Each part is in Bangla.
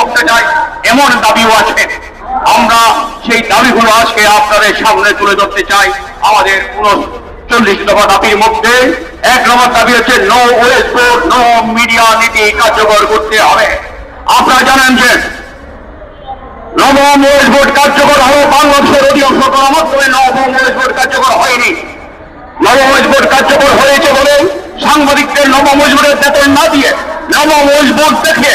করতে চাই, এমন দাবিও আছে। আমরা সেই দাবিগুলো আজকে আপনাদের সামনে তুলে ধরতে চাই। আমাদের উনচল্লিশ দফা দাবির মধ্যে এক নম্বর দাবি হচ্ছে নো ওয়েস্ট নো মিডিয়া নীতি কার্যকর করতে হবে। আপনারা জানেন যে, নবম ওয়েস্ট বোর্ড কার্যকর হলো বাংলাদেশের অধিকাংশ গণমাধ্যমে নবম ওয়েস্ট বোর্ড কার্যকর হয়নি। নবম ওয়েস্ট বোর্ড কার্যকর হয়েছে বলে সাংবাদিকদের নবম ওয়েস্ট বোর্ডের বেতন না দিয়ে নবম ওয়েস্ট বোর্ড দেখে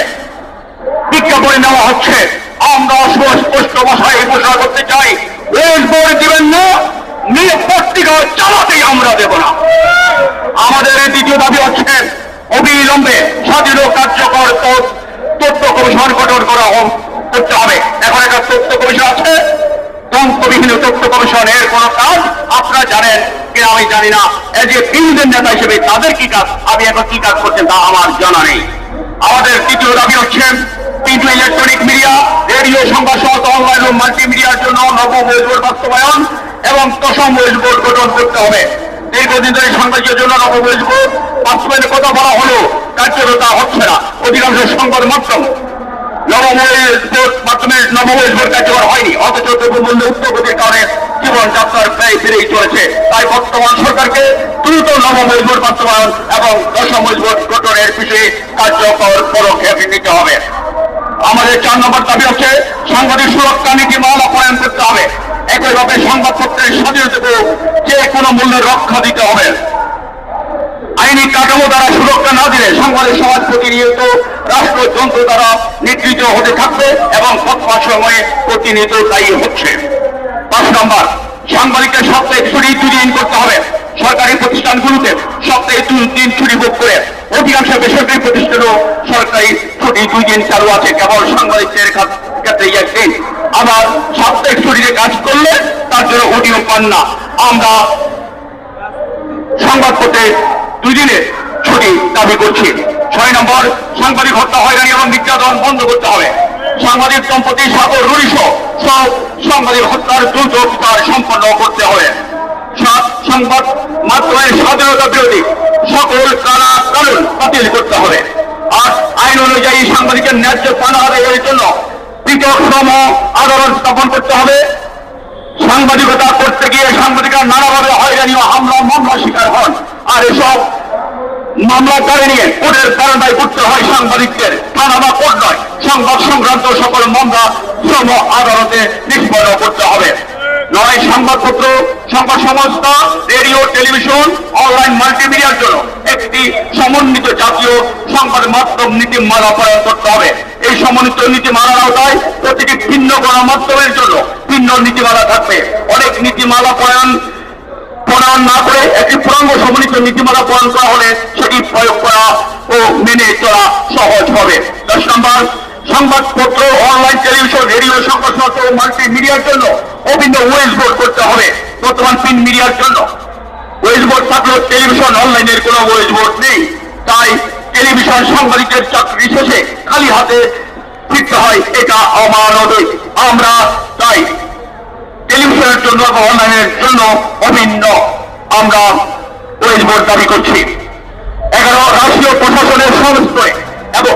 বিজ্ঞাপনে নেওয়া হচ্ছে। আমরা স্পষ্ট ভাষায় ঘোষণা করতে চাই। ওয়েস্ট বোর্ড দিবেন না পত্রিকা চালাতেই আমরা দেব না। আমাদের এই দ্বিতীয় দাবি হচ্ছে, অবিলম্বে স্বাধীন কার্যকর তথ্য- কমিশন গঠন করা হোক করতে হবে। এখন একটা তথ্য কমিশন আছে, তন্ত্রবিহীন তথ্য কমিশন এর কোন কাজ আপনারা জানেন কিনা আমি জানি না। এজ এ বিরোধী নেতা হিসেবে তাদের কি কাজ? আমি এখন কি কাজ করছেন তা আমার জানা নেই। আমাদের তৃতীয় দাবি হচ্ছে প্রিন্ট ইলেকট্রনিক মিডিয়া রেডিও সংবাদ সহ অনলাইন ও মাল্টিমিডিয়ার জন্য নবম ওয়েজবোর্ড বাস্তবায়ন এবং দশম ওয়েজবোর্ড গঠন করতে হবে। দীর্ঘদিন ধরে সাংবাদিকের জন্য নবম ওয়েজবোর্ড বাস্তবায়নের কথা বলা হলো কার্যকতা হচ্ছে না। অধিকাংশ সংবাদ মাধ্যম মাধ্যমে কার্যকর হয়নি। অথচ কারণে চলেছে। তাই বর্তমান সরকারকে দ্রুত নবময়ের ভোট বাস্তবায়ন এবং দশময়ের ভোট গঠনের বিষয়ে কার্যকর পদক্ষেপ নিতে হবে। আমাদের চার নম্বর দাবি হচ্ছে সাংবাদিক সুরক্ষা নীতিমালা প্রণয়ন করতে হবে। একইভাবে সংবাদপত্রের স্বাধীনতাকে যে কোনো মূল্যে রক্ষা দিতে হবে। আইনি কাঠামো দ্বারা সুরক্ষা না দিলে সংবাদের সমাজ প্রতিনিয়ত রাষ্ট্রযন্ত্র দ্বারা নিগৃহীত হতে থাকবে এবং বর্তমান সময়ে প্রতিনিয়ত দায়ী হচ্ছে। পাঁচ নম্বর, সাংবাদিকদের সপ্তাহে ছুটি দুই দিন করতে হবে। সরকারি প্রতিষ্ঠানগুলোতে সপ্তাহে দুই দিন ছুটি ভোগ করে অধিকাংশ বেসরকারি প্রতিষ্ঠানও ছুটি দুই দিন চালু আছে, কেবল সাংবাদিকদের একদিন সাপ্তাহিক ছুটিতে কাজ করলে তার জন্য পান না। আমরা দুই ছুটি দাবি করছি। ছয় নম্বর, সাংবাদিক হত্যা হয়রানি এবং নির্যাতন বন্ধ করতে হবে। সাংবাদিক সম্পত্তি সাগর রুড়িস সব সাংবাদিক হত্যার দ্রুত বিচার সম্পন্ন করতে হবে। সংবাদ মাধ্যমের স্বাধীনতা বিরোধী সকল কারা কানুন বাতিল করতে হবে। আইন অনুযায়ী সাংবাদিকের ন্যায্য পানা আদায়ের জন্য পৃথক শ্রম আদালত স্থাপন করতে হবে। সাংবাদিকতা করতে গিয়ে সাংবাদিকরা নানাভাবে হয়রানি ও হামলা, মামলা শিকার হন। আর এসব মামলা করে নিয়ে কোর্টের বারান্দায় করতে হয় সাংবাদিকদের। থানা বা কোর্ট নয়, সংবাদ সংক্রান্ত সকল মামলা, শ্রম আদালতে নিষ্পন্ন করতে হবে। নয় সংবাদপত্র, সংবাদ সংস্থা রেডিও, টেলিভিশন, অনলাইন মাল্টিমিডিয়ার জন্য একটি সমন্বিত জাতীয় সংবাদ মাধ্যম নীতিমালা প্রয়োগ করতে হবে। এই সমন্বিত নীতিমালার আওতায় প্রতিটি ভিন্ন গণমাধ্যমের জন্য ভিন্ন নীতিমালা থাকবে। অনেক নীতিমালা প্রয়াণ প্রণয়ন না করে একটি পূর্ণাঙ্গ সমন্বিত নীতিমালা প্রণয়ন করা হলে সেটি প্রয়োগ করা ও মেনে চলা সহজ হবে। দশ নম্বর সংবাদপত্র, অনলাইন টেলিভিশন, রেডিও সংবাদ মাল্টি মিডিয়ার জন্য অভিন্ন ওয়েজ বোর্ড করতে হবে। বর্তমান প্রিন্ট মিডিয়ার জন্য। ওয়েজ বোর্ড থাকলেও টেলিভিশন অনলাইনের কোনো ওয়েজ বোর্ড নেই। তাই টেলিভিশন সাংবাদিকের চাকরি শেষে খালি হাতে ফিরতে হয় এটা অমানবিক। আমরা তাই টেলিভিশনের জন্য অনলাইনের জন্য অভিন্ন। আমরা ওয়েজ বোর্ড দাবি করছি। এগারো, রাষ্ট্রীয় প্রশাসনের সংস্তরে এবং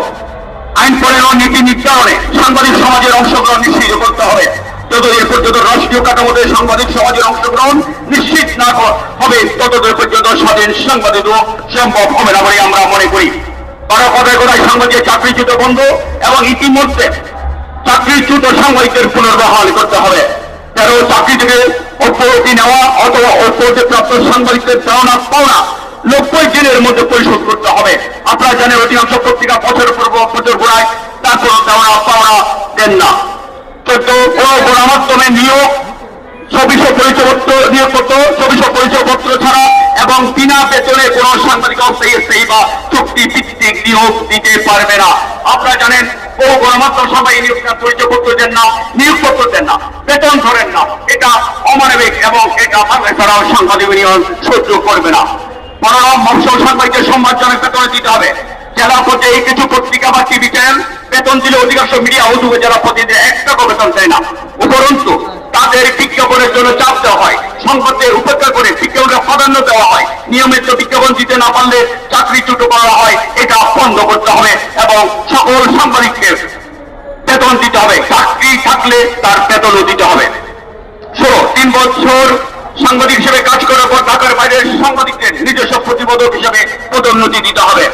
আইন প্রণয়ন নীতি নির্ধারণে সাংবাদিক সমাজের অংশগ্রহণ নিশ্চিত করতে হবে। পর্যন্ত রাষ্ট্রীয় কাঠামোতে সাংবাদিক সমাজের অংশগ্রহণ নিশ্চিত না হবে পর্যন্ত স্বাধীন সাংবাদিক সম্ভব হবে না বলে আমরা মনে করি। বারো কথায় সাংবাদিক চাকরিচ্যুত বন্ধ এবং ইতিমধ্যে চাকরিচ্যুত সাংবাদিকদের পুনর্বহাল করতে হবে। তেরো চাকরি থেকে অব্যাহতি নেওয়া অথবা অব্যাহতি প্রাপ্ত সাংবাদিকদের পাওনা পাওনা নব্বই দিনের মধ্যে পরিশোধ করতে হবে। আপনারা জানেন অধিকাংশ পত্রিকা বছরের পর বছর ঘোরায় তার কোনো দেওয়া দেন না। চোদ্দ কোনো গণমাধ্যমে নিয়োগ, ছবিশ পরিচয়পত্র নিয়োগপত্র, ছবিশ পরিচয়পত্র ছাড়া এবং বিনা বেতনে কোন সাংবাদিক সেই বা চুক্তি ভিত্তিক নিয়োগ দিতে পারবে না। আপনারা জানেন বহু গণমাধ্যম সবাই নিয়োগ পরিচয়পত্র দেন না, নিয়োগপত্র দেন না, বেতন ধরেন না। এটা অমানবিক এবং এটা বাংলা ছাড়াও সাংবাদিক ইউনিয়ন সহ্য করবে না। মনোরম মৎস্য সাংবাদিকের সম্মানজনক বেতন দিতে হবে। জেলা পর্যায়ে কিছু পত্রিকা বা টিভি চ্যানেল বেতন দিলে অধিকাংশ মিডিয়া উদ্যোগে জেলা প্রতিনিধি এক টাকা বেতন দেয় না। উপরন্তু, তাদের বিজ্ঞাপনের জন্য চাপ দেওয়া হয়। সংবাদের উপেক্ষা করে বিজ্ঞাপনের প্রাধান্য দেওয়া হয়। নিয়মিত বিজ্ঞাপন দিতে না পারলে চাকরি চুটো করা হয়। এটা বন্ধ করতে হবে এবং সকল সাংবাদিককে হবে। চাকরি থাকলে তার বেতনও দিতে হবে। ষোলো, তিন বছর সাংবাদিক হিসেবে কাজ করার পর ঢাকার বাইরের সাংবাদিকদের নিজস্ব প্রতিবেদক হিসেবে পদোন্নতি দিতে হবে।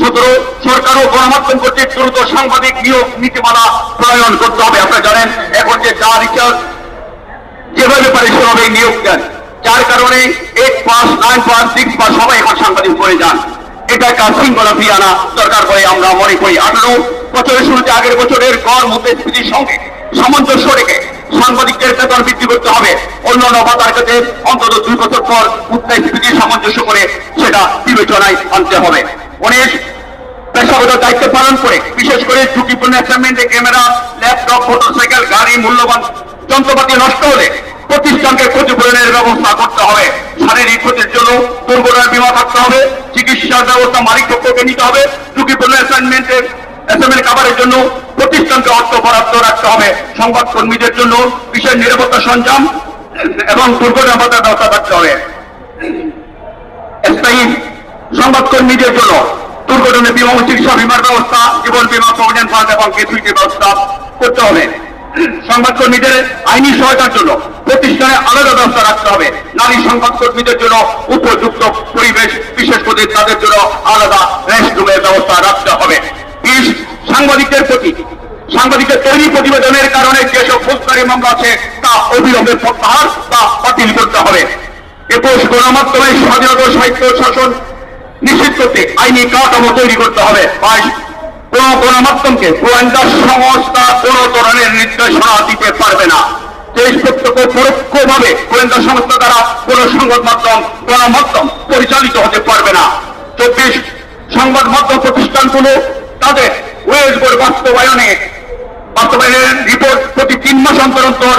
সতেরো সরকার ও গণমাধ্যম কর্তৃক দ্রুত সাংবাদিক নিয়োগ নীতিমালা প্রণয়ন করতে হবে। আপনারা জানেন, এখন যে যা রিচার্জ যেভাবে পারে সেভাবে নিয়োগ দেন, যার কারণে eight pass nine pass six pass সবাই এখন সাংবাদিক হয়ে যান। এটা একটা শৃঙ্খলা ফিরিয়ে আনা দরকার বলে আমরা মনে করি। আঠারো বছরের শুরুতে আগের বছরের গড় মুদ্রাস্ফীতির সঙ্গে সামঞ্জস্য রেখে সাংবাদিকদের বেতন বৃদ্ধি করতে হবে। অন্যান্য ভাতার কাছে অন্তত দুই বছর পর মুদ্রাস্ফীতির সামঞ্জস্য করে সেটা বিবেচনায় আনতে হবে। উনিশ পেশাগত দায়িত্ব পালন করে, বিশেষ করে ঝুঁকিপূর্ণ অ্যাসাইনমেন্টে ক্যামেরা, ল্যাপটপ, মোটরসাইকেল, গাড়ি, মূল্যবান যন্ত্রপাতি নষ্ট হলে প্রতিষ্ঠানকে ক্ষতিপূরণের ব্যবস্থা করতে হবে। শারীরিক ক্ষতির জন্য দুর্ঘটনার বীমা থাকতে হবে। চিকিৎসার ব্যবস্থা মালিক পক্ষকে নিতে হবে। ঝুঁকিপূর্ণ অ্যাসাইনমেন্টের অ্যাসাইনমেন্ট কাভারের জন্য প্রতিষ্ঠানকে অর্থ বরাদ্দ রাখতে হবে। সংবাদ কর্মীদের জন্য বিশেষ নিরাপত্তা সরঞ্জাম এবং দুর্ঘটনা ভাতার ব্যবস্থা থাকতে হবে। স্থায়ী সংবাদকর্মীদের জন্য দুর্ঘটনা বীমা চিকিৎসা বীমার ব্যবস্থা, জীবন বীমা, প্রভিডেন্ট ফান্ড এবং গ্যাচুইটির ব্যবস্থা করতে হবে। সংবাদকর্মীদের আইনি সহায়তার জন্য প্রতিষ্ঠানে আলাদা ব্যবস্থা রাখতে হবে। নারী সংবাদকর্মীদের জন্য উপযুক্ত পরিবেশ, বিশেষ করে তাদের জন্য আলাদা রেস্টরুমের ব্যবস্থা রাখতে হবে। সাংবাদিকদের প্রতি সাংবাদিকের তৈরি প্রতিবেদনের কারণে যেসব ফৌজদারি মামলা আছে, তা অবিলম্বে প্রত্যাহার বা বাতিল করতে হবে। একুশ গণমাধ্যমের স্বাধীনতা সাহিত্য শাসন নিশ্চিত করতে আইনি কাঠামো তৈরি করতে হবে। বাইশ, কোন গণমাধ্যমকে গোয়েন্দা সংস্থা কোন ধরনের নির্দেশনা দিতে পারবে না। দেশ প্রত্যক্ষ পরোক্ষভাবে গোয়েন্দা সংস্থা দ্বারা কোন সংবাদ মাধ্যম, গণমাধ্যম পরিচালিত হতে পারবে না। চব্বিশ, সংবাদ মাধ্যম প্রতিষ্ঠানগুলো তাদের ওয়েজ বোর্ড বাস্তবায়নে, বাস্তবায়নের রিপোর্ট প্রতি তিন মাস অন্তর অন্তর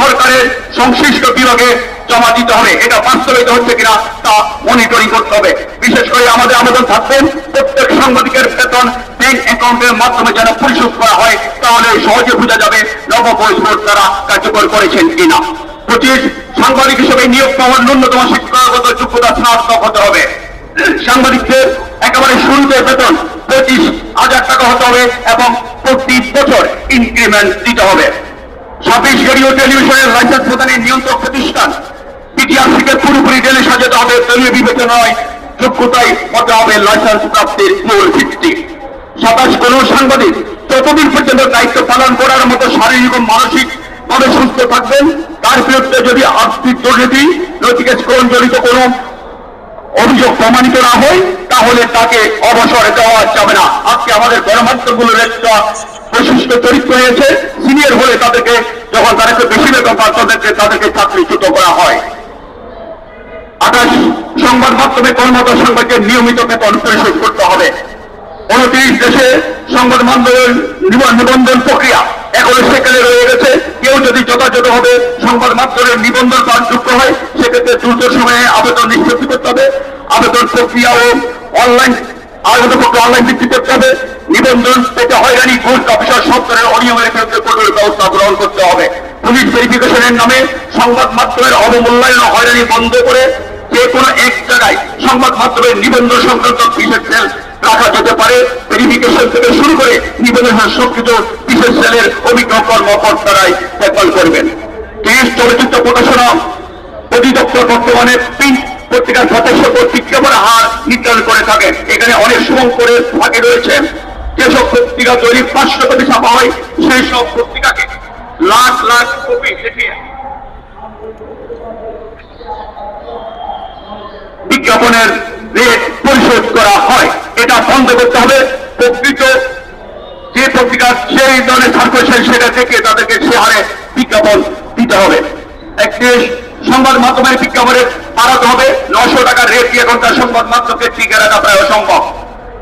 সরকারের সংশ্লিষ্ট বিভাগে জমা দিতে হবে। এটা বাস্তবায়িত হচ্ছে কিনা তা মনিটরিং করতে হবে। বিশেষ করে আমাদের আবেদন থাকবেন প্রত্যেক সাংবাদিকের বেতন ব্যাংক অ্যাকাউন্টের মাধ্যমে যেন পরিশোধ করা হয়, তাহলে সহজে বোঝা যাবে নবপরিশ বোর্ড তারা কার্যকর করেছেন কিনা। পঁচিশ সাংবাদিক হিসেবে নিয়োগ পাওয়ার ন্যূনতম শিক্ষাগত যোগ্যতা স্নাতক হতে হবে। সাংবাদিকদের একেবারে শুরুতে বেতন পঁচিশ হাজার টাকা হতে হবে এবং প্রতি বছর ইনক্রিমেন্ট দিতে হবে। ছাব্বিশ রেডিও টেলিভিশনের লাইসেন্স প্রদানের নিয়ন্ত্রক প্রতিষ্ঠান বিটিআরসিকে পুরোপুরি জেলে সাজাতে হবে দলীয় বিবেচনা নয় যোগ্যতাই হতে হবে লাইসেন্স প্রাপ্তির মূল ভিত্তি। সাতাশ কোন সাংবাদিক যতদিন পর্যন্ত দায়িত্ব পালন করার মতো শারীরিক ও মানসিক ভাবে সুস্থ থাকবেন, তার বিরুদ্ধে যদি আর্থিক দুর্নীতি, নৈতিক জড়িত প্রমাণিত না হয় তাহলে তাকে অবসরে দেওয়া যাবে না। আজকে আমাদের গণমাধ্যমগুলোর একটা বৈশিষ্ট্য চরিত্র হয়েছে সিনিয়র হলে তাদেরকে, যখন তাদেরকে বেশি বেতন পায়, তাদেরকে তাদেরকে চাকরিচ্যুত করা হয়। আকাশ সংবাদ মাধ্যমে কর্মরত সংবাদকে নিয়মিত বেতন পরিশোধ করতে হবে। উনত্রিশ, দেশে সংবাদ মাধ্যমের নিব- নিবন্ধন প্রক্রিয়া এখনও সেখানে রয়ে গেছে। কেউ যদি যথাযথভাবে সংবাদ মাধ্যমের নিবন্ধন যুক্ত হয়, সেক্ষেত্রে দ্রুত সময়ে আবেদন নিষ্পত্তি করতে হবে। আবেদন প্রক্রিয়া ও অনলাইন আবেদন প্রক্রিয়া অনলাইন ভিত্তি করতে হবে নিবন্ধন পেতে হয়রানি ঘুষ অফিসার সব ধরনের অনিয়মের বিরুদ্ধে কঠোর ব্যবস্থা গ্রহণ করতে হবে। পুলিশ ভেরিফিকেশনের নামে সংবাদ মাধ্যমের অবমূল্যায়ন হয়রানি বন্ধ করে যে কোনো এক জায়গায় সংবাদ মাধ্যমের নিবন্ধন সংক্রান্ত বিশেষ সেল রাখা যেতে পারে। ভেরিফিকেশন থেকে শুরু করে নিবন্ধন সংস্কৃত বিশেষ সেলের অভিজ্ঞ কর্মকর্তারাই দেখভাল করবেন। দেশ চলচ্চিত্র প্রকাশনা অধিদপ্তর বর্তমানে প্রিন্ট পত্রিকার সদস্য কর্তৃক কেমন হার নির্ধারণ করে থাকেন এখানে অনেক শুভঙ্করের ভাগে রয়েছে। যেসব পত্রিকা তৈরি পাঁচশো কপি ছাপা হয়, সেই সব পত্রিকাকে লাখ লাখ কপি দেখিয়ে বিজ্ঞাপনের রেট পরিশোধ করা হয়। এটা বন্ধ করতে হবে। প্রকৃত যে পত্রিকা সেই ধরনের সেই সেটা থেকে তাদেরকে সে হারে বিজ্ঞাপন দিতে হবে। একটি সংবাদ মাধ্যমের বিজ্ঞাপনে বাড়াতে হবে। নশো টাকার রেট দিয়ে এখনকার সংবাদ মাধ্যমকে টিকে রাখা প্রায় অসম্ভব।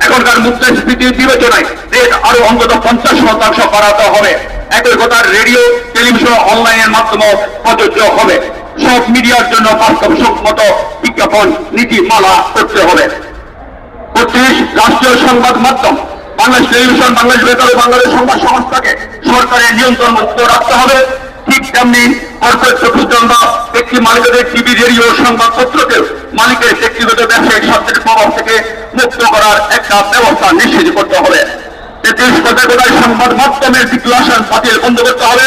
এখনকার মুদ্রাস্ফীতির বিবেচনায় রেট আরও অন্তত পঞ্চাশ শতাংশ বাড়াতে হবে। একই কথা রেডিও, টেলিভিশন, অনলাইনের মাধ্যমেও প্রযোজ্য হবে। সব মিডিয়ার জন্য বাস্তবসম্মত বিজ্ঞাপন, নীতিমালা করতে হবে। পঁচিশ রাষ্ট্রীয় সংবাদ মাধ্যম। বাংলাদেশ টেলিভিশন, বাংলাদেশ বেতার ও বাংলাদেশ সংবাদ সংস্থাকে সরকারের নিয়ন্ত্রণ মুক্ত রাখতে হবে। ঠিক তেমনি অর্থ প্রতিষ্ঠান বা ব্যক্তি মালিকদের টিভি রেডিও সংবাদপত্রকে মালিকের ব্যক্তিগত ব্যবসায়িক স্বার্থের প্রভাব থেকে মুক্ত করার একটা ব্যবস্থা নিশ্চিত করতে হবে। সংবাদ মাধ্যমের বন্ধ করতে হবে।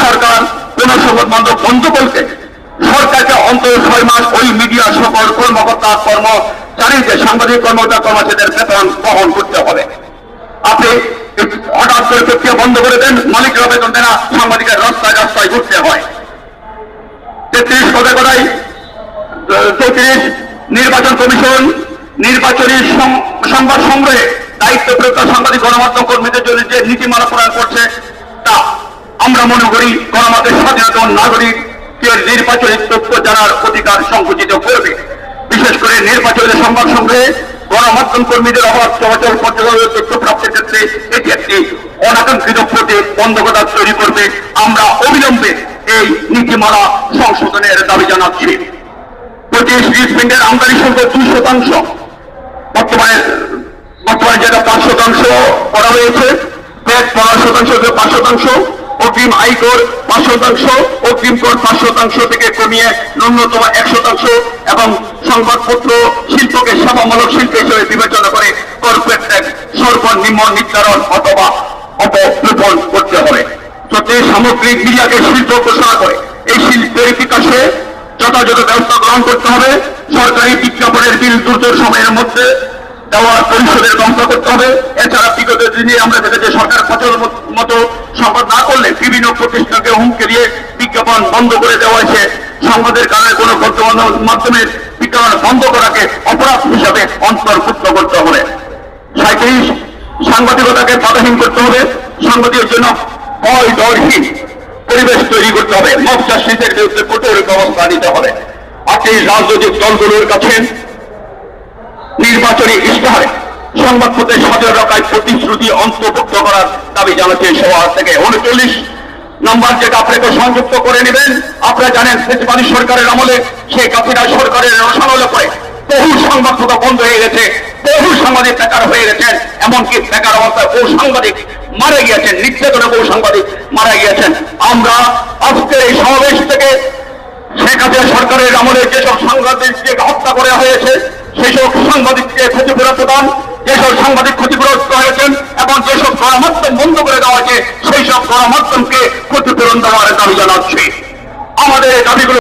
সরকার কোন সংবাদ মাধ্যম বন্ধ করতে সরকারকে ছয় মাস ওই মিডিয়া সকল কর্মকর্তা, কর্মচারীকে সাংবাদিক, কর্মকর্তা, কর্মচারীদের বেতন বহন করতে হবে। আপনি হঠাৎ করে বন্ধ করে দেন, মালিকরা বেতন দেন সাংবাদিকের রাস্তায় রাস্তায় ঘুরতে হয়। তেত্রিশ পদে কোথায় চৌত্রিশ নির্বাচন কমিশন, নির্বাচনী সংবাদ সংগ্রহে দায়িত্বপ্রাপ্ত সাংবাদিক গণমাধ্যম কর্মীদের জন্য যে নীতিমালা প্রণয়ন করছে, তা আমরা মনে করি গণমাধ্যমের স্বাধীনতা ও নাগরিকের নির্বাচনী তথ্য জানার অধিকার সংকুচিত করবে। বিশেষ করে নির্বাচনী সংবাদ সংগ্রহে গণমাধ্যম কর্মীদের অভাব, চলাচল পর্যবেক্ষণ তথ্য প্রাপ্তির ক্ষেত্রে এটি একটি অনাকাঙ্ক্ষিত প্রতি বন্ধকতা তৈরি করবে। আমরা অবিলম্বে এই নীতিমালা সংশোধনের দাবি জানাচ্ছি। পঁচিশ রিসমেন্টের আমদানি শুল্ক দুই শতাংশ। বর্তমানে বর্তমানে যেটা পাঁচ শতাংশ করা হয়েছে প্যাট পনেরো শতাংশ থেকে পাঁচ শতাংশ, অগ্রিম আয়কর পাঁচ শতাংশ, অগ্রিম কর পাঁচ শতাংশ থেকে কমিয়ে ন্যূনতম এক শতাংশ এবং সংবাদপত্র শিল্পকে সেবামূলক শিল্প হিসেবে বিবেচনা করে কর্পোরেট ট্যাক্স সর্বনিম্ন নির্ধারণ অথবা অপলোপন করতে হবে। যাতে সামগ্রিক মিডিয়াকে শিল্প ঘোষণা করে। এই শিল্পের বিকাশে যথাযথ ব্যবস্থা গ্রহণ করতে হবে। সরকারি বিজ্ঞাপনের বিল দ্রুত সময়ের মধ্যে দেওয়ার পরিষদের ব্যবস্থা করতে হবে। এছাড়া বিগত দিনে আমরা দেখেছি সরকার সচল মতো সংবাদ না করলে বিভিন্ন প্রতিষ্ঠানকে হুমকি দিয়ে বিজ্ঞাপন বন্ধ করে দেওয়া হয়েছে। সংবাদের কারণে কোনো মাধ্যমের বিজ্ঞাপন বন্ধ করাকে অপরাধ হিসাবে অন্তর্ভুক্ত করতে হবে। সাঁত্রিশ সাংবাদিকতাকে বাধাহীন করতে হবে। সাংবাদিকের জন্য ভয় ডরহীন পরিবেশ তৈরি করতে হবে। মব চাষিদের বিরুদ্ধে কঠোর ব্যবস্থা নিতে হবে। আপনি রাজনৈতিক দলগুলোর কাছে নির্বাচনী ইস্তাহারে সংবাদপত্রের সদর রকায় প্রতিশ্রুতি অন্তর্ভুক্ত করার দাবি জানাচ্ছে সভা থেকে। উনচল্লিশ নম্বর যেটা আপনাকে সংযুক্ত করে নেবেন, আপনারা জানেন ফেসবাদী সরকারের আমলে শেখ হাসিনা সরকারের রসানলে পরে বহু সংবাদপত্র বন্ধ হয়ে গেছে, বহু সাংবাদিক বেকার হয়ে গেছেন। এমনকি বেকার অবস্থায় বহু সাংবাদিক মারা গিয়েছেন, নির্যাতনে বহু সাংবাদিক মারা গিয়েছেন। আমরা আজকের এই সমাবেশ থেকে শেখ হাসিনা সরকারের আমলে যেসব সাংবাদিককে হত্যা করা হয়েছে, সেসব সাংবাদিককে ক্ষতিপূরণ প্রদান, যেসব সাংবাদিক ক্ষতিগ্রস্ত হয়েছেন এবং যেসব গণমাধ্যম বন্ধ করে দেওয়া হয়েছে সেই সব গণমাধ্যমকে ক্ষতিপূরণ দেওয়ার দাবি জানাচ্ছি। আমাদের দাবিগুলো